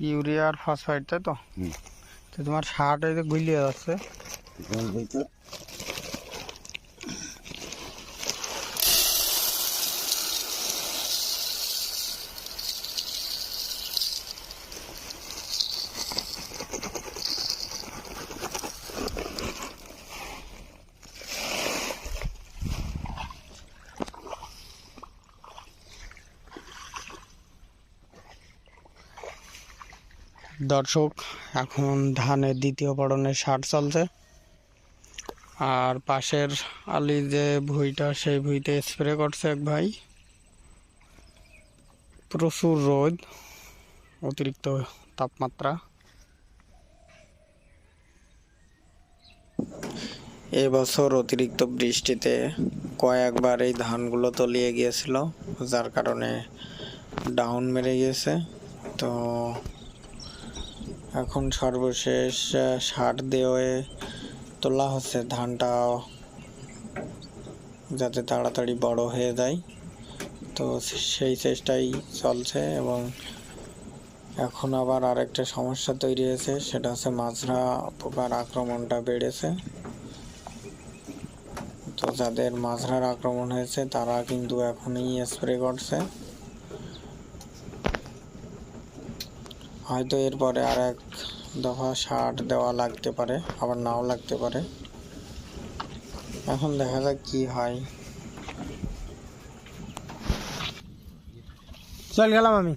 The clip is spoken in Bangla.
ইউরিয়া আর ফসফেট তাই তো? তো তোমার সারটা গুলিয়ে যাচ্ছে। দর্শক, এখন ধানের দ্বিতীয় পড়নের সার চলছে। আর পাশের আলি যে ভুঁইটা, সেই ভুঁইতে স্প্রে করছে এক ভাই। প্রচুর রোদ, অতিরিক্ত তাপমাত্রা। এবছর অতিরিক্ত বৃষ্টিতে কয়েকবার এই ধানগুলো তলিয়ে গিয়েছিল, যার কারণে ডাউন মেরে গিয়েছে। তো এখন সর্বশেষ সার দিয়ে তোলা হচ্ছে ধানটা যাতে তাড়াতাড়ি বড় হয়ে যায়। তো সেই চেষ্টাই চলছে এবং এখন আবার আরেকটা সমস্যা তৈরি হয়েছে, সেটা হচ্ছে মাজরা পোকার আক্রমণটা বেড়েছে। তো যাদের মাজরার আক্রমণ হয়েছে, তারা কিন্তু এখনই স্প্রে করছে। হয়তো এরপরে আর এক দফা সার দেওয়া লাগতে পারে, আবার নাও লাগতে পারে। এখন দেখা যাক কি হয়। চল গেলাম আমি।